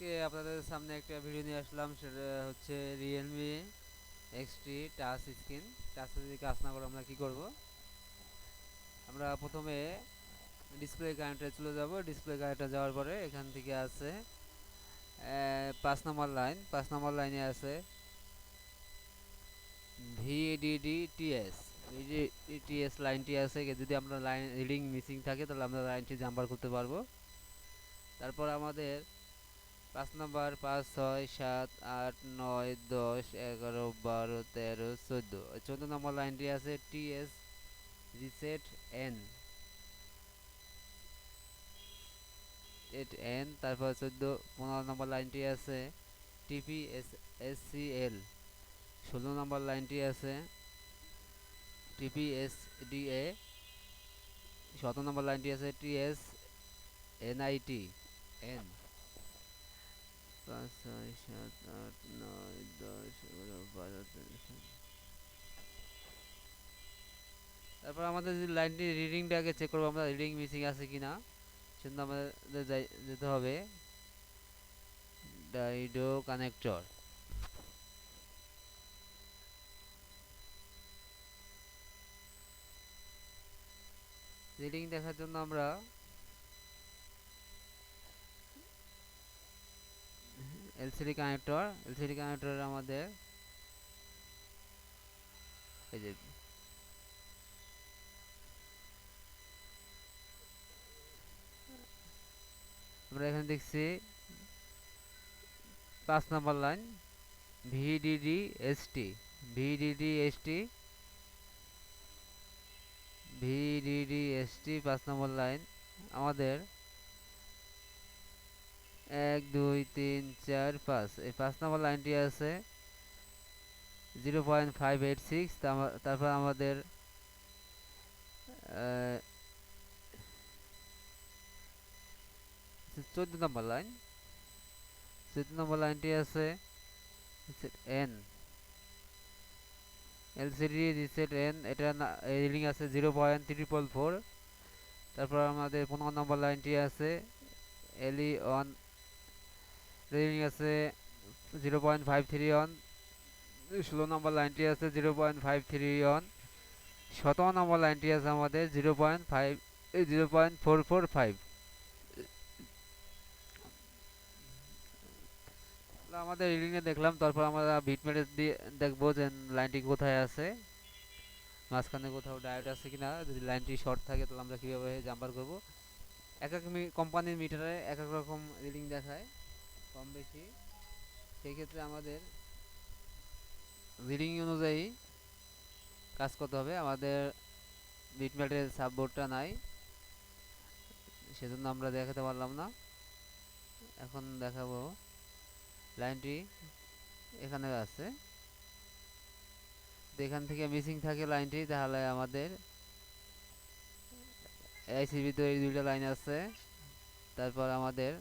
আজকে আপনাদের সামনে একটা ভিডিও নিয়ে আসলাম, সেটা হচ্ছে realme XT touch screen touch যদি কাজ না করে আমরা কি করব? আমরা প্রথমে ডিসপ্লে কানেক্টে চলে যাব। ডিসপ্লে কানেক্টে যাওয়ার পরে এখান থেকে আছে পাঁচ নম্বর লাইন পাঁচ নম্বর লাইনে আছে ভিডিডি টিএস এই যে টিএস লাইনটি আছে যদি আমরা লাইন রিডিং মিসিং থাকে, তাহলে আমরা লাইনটি জাম্পার করতে পারব। তারপর আমাদের পাঁচ নম্বর, পাঁচ, ছয়, সাত, আট, নয়, দশ, এগারো, বারো, তেরো, চোদ্দ। চোদ্দ নম্বর লাইনটি আছে TS reset N at N তারপর চোদ্দ, পনেরো নম্বর লাইনটি আছে TP S S C L ষোলো নম্বর লাইনটি আছে টিপি এস ডি এ সতেরো নম্বর লাইনটি আছে টিএস এনআইটি এন পাঁচ ছয় সাত আট নয় দশ এগারো বারো তারপর আমাদের যে লাইনটি রিডিংটা আগে চেক করব, আমরা রিডিং মিসিং আছে কিনা, সেজন্য আমাদের যেতে হবে। ডাইডো কানেক্টর রিডিং দেখার জন্য আমরা এলসিডি কানেক্টর এলসিডি কানেক্টর আমাদের এই যে আমরা এখানে দেখছি পাঁচ নম্বর line VDD ST VDD ST VDD ST পাঁচ নম্বর লাইন আমাদের এক, দুই, তিন, চার, পাঁচ। এই পাঁচ নম্বর লাইনটি আছে zero point five eight six. তারপর আমাদের চোদ্দ নম্বর লাইন। চোদ্দ নম্বর লাইনটি আছে এন এলসিডি রিসেট এন এটা রিডিং আছে জিরো পয়েন্ট ট্রিপল ফোর তারপর আমাদের পনেরো নম্বর লাইনটি আছে এলি অন রিডিং আছে zero point five three on ষোলো নম্বর লাইনটি আছে zero point five three on সতেরো নম্বর লাইনটি আছে আমাদের zero point five zero point four four five আমাদের রিডিংয়ে দেখলাম, তারপর আমরা বিটমেটে দিয়ে দেখব যে লাইনটি কোথায় আছে, মাঝখানে কোথাও ডায়োড আছে কিনা, যদি লাইনটি শর্ট থাকে তাহলে আমরা কীভাবে জাম্পার করব? এক এক কোম্পানির মিটারে এক এক রকম রিডিং দেখায়। কম বেশি সেই ক্ষেত্রে আমাদের রিডিং অনুযায়ী কাজ করতে হবে। আমাদের বিটমেটের সাববোর্ডটা নাই, সেজন্য আমরা দেখাতে পারলাম না। এখন দেখাবো। লাইনটি এখানে আছে। এখান থেকে মিসিং থাকে লাইনটি, তাহলে আমাদের আইসির ভিতরে দুইটা লাইন আছে। তারপর আমাদের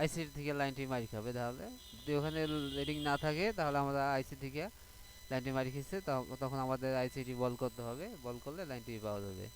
আইসির থেকে লাইনটি মারি খাবে তাহলে। যদি ওখানে রেডিং না থাকে, তাহলে আমরা আইসি থেকে লাইনটি মারি খেয়েছে তখন আমাদের আইসিটি বল করতে হবে। বল করলে লাইনটি পাওয়া যাবে।